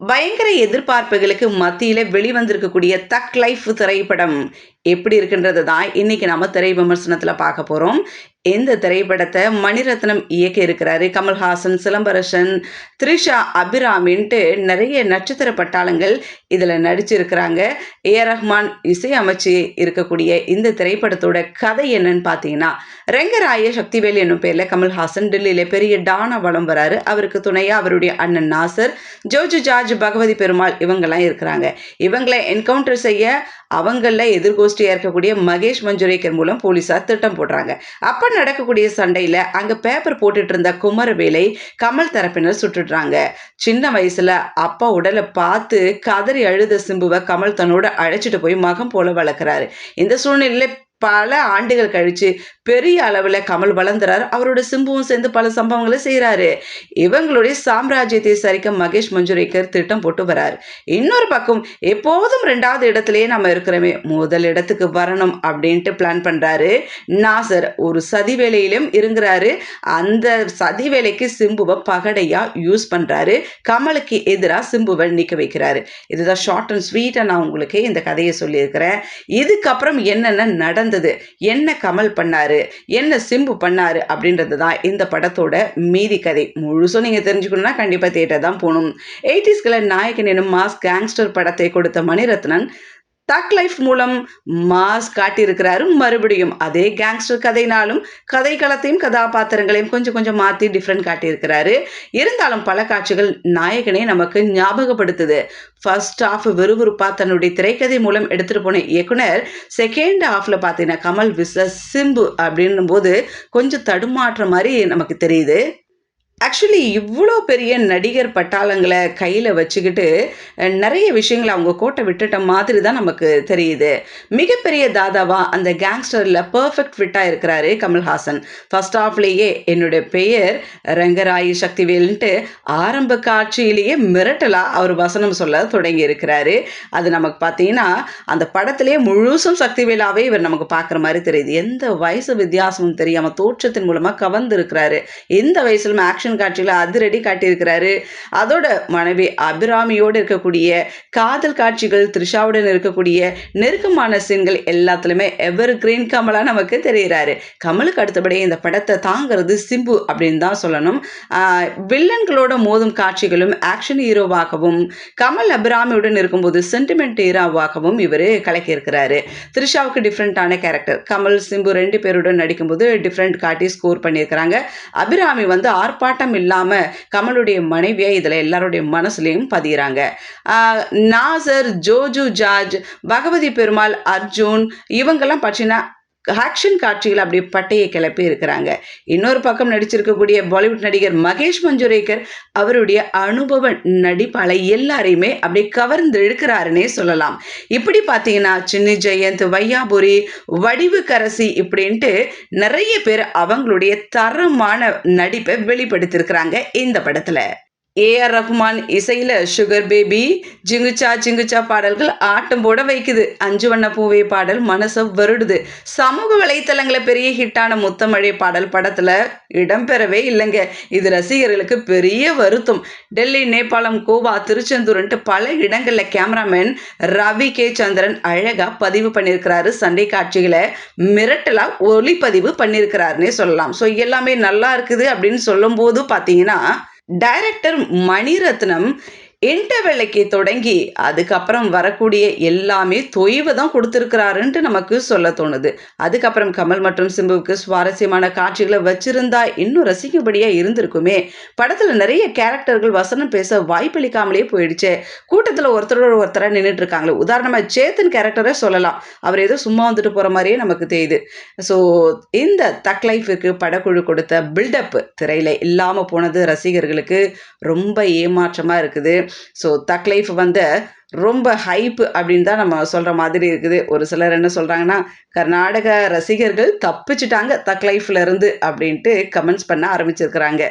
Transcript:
பயங்கர எதிர்பார்ப்புகளுக்கு மத்தியில வெளிவந்திருக்கக்கூடிய தக் லைஃப் திரைப்படம். எப்படி இருக்குன்றது தான் இன்றைக்கி நம்ம திரை விமர்சனத்தில் பார்க்க போகிறோம் இந்த திரைப்படத்தை மணிரத்னம் இயக்கி இருக்கிறாரு கமல்ஹாசன் சிலம்பரசன் த்ரிஷா அபிராமின்ட்டு நிறைய நட்சத்திர பட்டாளங்கள் இதில் நடிச்சிருக்கிறாங்க. ஏ ரஹ்மான் இசையமைச்சு இருக்கக்கூடிய இந்த திரைப்படத்தோட கதை என்னன்னு பார்த்தீங்கன்னா ரெங்கராய சக்திவேல் என்னும் பேரில் கமல்ஹாசன் டெல்லியில் பெரிய டானா வளம் வராரு. அவருக்கு துணையாக அவருடைய அண்ணன் நாசர் ஜோஜு ஜார்ஜ் பகவதி பெருமாள் இவங்கெல்லாம் இருக்கிறாங்க. இவங்களை என்கவுண்டர் செய்ய அவங்களில் எதிர்கோஷ்டியாக இருக்கக்கூடிய மகேஷ் மஞ்சுரேக்கர் மூலம் போலீஸார் திட்டம் போடுறாங்க. அப்போ நடக்கக்கூடிய சண்டையில் அங்கே பேப்பர் போட்டுட்டு இருந்த குமரவேலை கமல் தரப்பினர் சுட்டுடுறாங்க. சின்ன வயசுல அப்பா உடலை பார்த்து கதறி அழுத சிம்புவை கமல் தன்னோட அழைச்சிட்டு போய் மகம் போல வளர்க்குறாரு. இந்த சூழ்நிலையில பல ஆண்டுகள் கழிச்சு பெரிய அளவில் கமல் வளர்ந்துறாரு. அவரோட சிம்புவும் சேர்ந்து பல சம்பவங்களை செய்கிறாரு இவங்களுடைய சாம்ராஜ்யத்தை சரிக்க மகேஷ் மஞ்சுரேக்கர் திட்டம் போட்டு வரார். இன்னொரு பக்கம் எப்போதும் ரெண்டாவது இடத்துலயே நம்ம இருக்கிறோமே. முதல் இடத்துக்கு வரணும் அப்படின்ட்டு பிளான் பண்ணுறாரு நாசர் ஒரு சதி வேலையிலும் இருங்கிறாரு அந்த சதி வேலைக்கு சிம்புவை பகடையாக யூஸ் பண்ணுறாரு கமலுக்கு எதிராக சிம்புவை நிற்க வைக்கிறாரு. இதுதான் ஷார்ட் அண்ட் ஸ்வீட்டாக நான் உங்களுக்கு இந்த கதையை சொல்லியிருக்கிறேன். இதுக்கப்புறம் என்னென்ன நடந்தது. என்ன கமல் பண்ணாரு? என்ன சிம்பு பண்ணாரு? அப்படின்றது தான் இந்த படத்தோட மீதி கதை. முழுசும் நீங்கள் தெரிஞ்சுக்கணும்னா கண்டிப்பாக தேட்டர் தான் போகணும். எயிட்டிஸ்களில் நாயகன் எனும் மாஸ் கேங்ஸ்டர் படத்தை கொடுத்த மணிரத்னன் தக் லைஃப் மூலம் மாஸ் காட்டியிருக்கிறாரு. மறுபடியும் அதே கேங்ஸ்டர் கதைனாலும் கதை களத்தையும் கதாபாத்திரங்களையும் கொஞ்சம் கொஞ்சம் மாற்றி டிஃப்ரெண்ட் காட்டியிருக்கிறாரு. இருந்தாலும் பல காட்சிகள் நாயகனே நமக்கு ஞாபகப்படுத்துது. ஃபர்ஸ்ட் ஹாஃப் விறுவிறுப்பாக தன்னுடைய திரைக்கதை மூலம் எடுத்துகிட்டு போன இயக்குனர் செகண்ட் ஆஃபில் பார்த்தீங்கன்னா கமல் விச சிம்பு அப்படின்னும் போது கொஞ்சம் தடுமாற்ற மாதிரி நமக்கு தெரியுது. ஆக்சுவலி இவ்வளோ பெரிய நடிகர் பட்டாளங்களை கையில் வச்சுக்கிட்டு நிறைய விஷயங்களை அவங்க கோட்டை விட்டுட்ட மாதிரி தான் நமக்கு தெரியுது. மிகப்பெரிய தாதாவா அந்த கேங்ஸ்டரில் பர்ஃபெக்ட் ஃபிட்டாக இருக்கிறாரு கமல்ஹாசன். ஃபர்ஸ்ட் ஆஃப்லேயே என்னுடைய பெயர் ரங்கராயி சக்திவேல்ன்ட்டு ஆரம்ப காட்சியிலேயே மிரட்டலாக அவர் வசனம் சொல்ல தொடங்கி இருக்கிறாரு. அது நமக்கு பார்த்தீங்கன்னா அந்த படத்திலேயே முழுசும் சக்திவேலாவே இவர் நமக்கு பார்க்குற மாதிரி தெரியுது. எந்த வயசு வித்தியாசமும் தெரியாமல் தோற்றத்தின் மூலமாக கவர்ந்து இருக்கிறாரு எந்த வயசுலும் ஆக்ஷன் ஆக்ஷன் காட்சியில் அதிரடி காட்டியிருக்கிறாரு. அதோட மனைவி அபிராமியோடு இருக்கக்கூடிய காதல் காட்சிகள் த்ரிஷாவுடன் இருக்கக்கூடிய நெருக்கமான சீன்கள் எல்லாத்துலேயுமே எவர் கிரீன் கமலாக நமக்கு தெரிகிறாரு கமலுக்கு அடுத்தபடி இந்த படத்தை தாங்கிறது சிம்பு அப்படின்னு தான் சொல்லணும். வில்லன்களோட மோதும் காட்சிகளும் ஆக்ஷன் ஹீரோவாகவும் கமல் அபிராமியுடன் இருக்கும்போது சென்டிமெண்ட் ஹீரோவாகவும் இவர் கலக்கியிருக்கிறாரு. த்ரிஷாவுக்கு டிஃப்ரெண்ட்டான கேரக்டர் கமல் சிம்பு ரெண்டு பேருடன் நடிக்கும்போது டிஃப்ரெண்ட் காட்டி ஸ்கோர் பண்ணியிருக்கிறாங்க. அபிராமி வந்து ஆர்ப்பாட்ட ஆர்ப்பாட்டம் இல்லாமல் கமலுடைய மனைவியை இதில் எல்லாருடைய மனசுலையும் பதிகிறாங்க நாசர் ஜோஜு ஜார்ஜ் பகவதி பெருமாள் அர்ஜுன் இவங்கெல்லாம் பற்றின ஆக்ஷன் காட்சிகள் அப்படி பட்டையை கிளப்பி இருக்கிறாங்க. இன்னொரு பக்கம் நடிச்சிருக்கக்கூடிய பாலிவுட் நடிகர் மகேஷ் மஞ்சுரேக்கர் அவருடைய அனுபவ நடிப்பாளை எல்லாரையுமே அப்படி கவர்ந்து இழுக்கிறாருன்னே சொல்லலாம். இப்படி பார்த்தீங்கன்னா சின்னி ஜெயந்த் வையாபுரி வடிவுக்கரசி இப்படின்ட்டு நிறைய பேர் அவங்களுடைய தரமான நடிப்பை வெளிப்படுத்தியிருக்கிறாங்க இந்த படத்தில். ஏஆர் ரஹ்மான் இசையில் சுகர் பேபி ஜிங்குச்சா ஜிங்குச்சா பாடல்கள் ஆட்டம் போட வைக்குது. அஞ்சு வண்ண பூவே பாடல் மனசை வருடுது. சமூக வலைத்தளங்களில் பெரிய ஹிட்டான முத்தமழை பாடல் படத்தில் இடம்பெறவே இல்லைங்க. இது ரசிகர்களுக்கு பெரிய வருத்தம். டெல்லி நேபாளம் கோவா திருச்செந்தூர்ன்ட்டு பல இடங்களில் கேமராமேன் ரவி கே சந்திரன் அழகாக பதிவு பண்ணியிருக்கிறாரு சண்டை காட்சிகளை மிரட்டலாக ஒளிப்பதிவு பண்ணியிருக்கிறாருன்னே சொல்லலாம். ஸோ எல்லாமே நல்லா இருக்குது அப்படின்னு சொல்லும்போது பார்த்தீங்கன்னா டைரக்டர் மணிரத்னம் இன்டர்வெல்லைக்கு தொடங்கி அதுக்கப்புறம் வரக்கூடிய எல்லாமே தொய்வு தான் கொடுத்துருக்கிறாருன்ட்டு நமக்கு சொல்ல தோணுது. அதுக்கப்புறம் கமல் மற்றும் சிம்புவுக்கு சுவாரஸ்யமான காட்சிகளை வச்சிருந்தா இன்னும் ரசிக்கும்படியாக இருந்திருக்குமே. படத்தில் நிறைய கேரக்டர்கள் வசனம் பேச வாய்ப்பளிக்காமலே போயிடுச்சே. கூட்டத்தில் ஒருத்தரோட ஒருத்தராக நின்றுட்டு இருக்காங்களே உதாரணமாக சேத்தன் கேரக்டரை சொல்லலாம். அவர் ஏதோ சும்மா வந்துட்டு போகிற மாதிரியே நமக்கு தெரியுது. ஸோ இந்த தக் லைஃபுக்கு படக்குழு கொடுத்த பில்டப் திரையில் இல்லாமல் போனது ரசிகர்களுக்கு ரொம்ப ஏமாற்றமாக இருக்குது. ஸோ தக் லைஃப் வந்து ரொம்ப ஹைப்பு அப்படின்னு தான் நம்ம சொல்கிற மாதிரி இருக்குது. ஒரு சிலர் என்ன சொல்கிறாங்கன்னா கர்நாடக ரசிகர்கள் தப்பிச்சிட்டாங்க தக் லைஃப்லேருந்து அப்படின்ட்டு கமெண்ட்ஸ் பண்ண ஆரம்பிச்சிருக்கிறாங்க.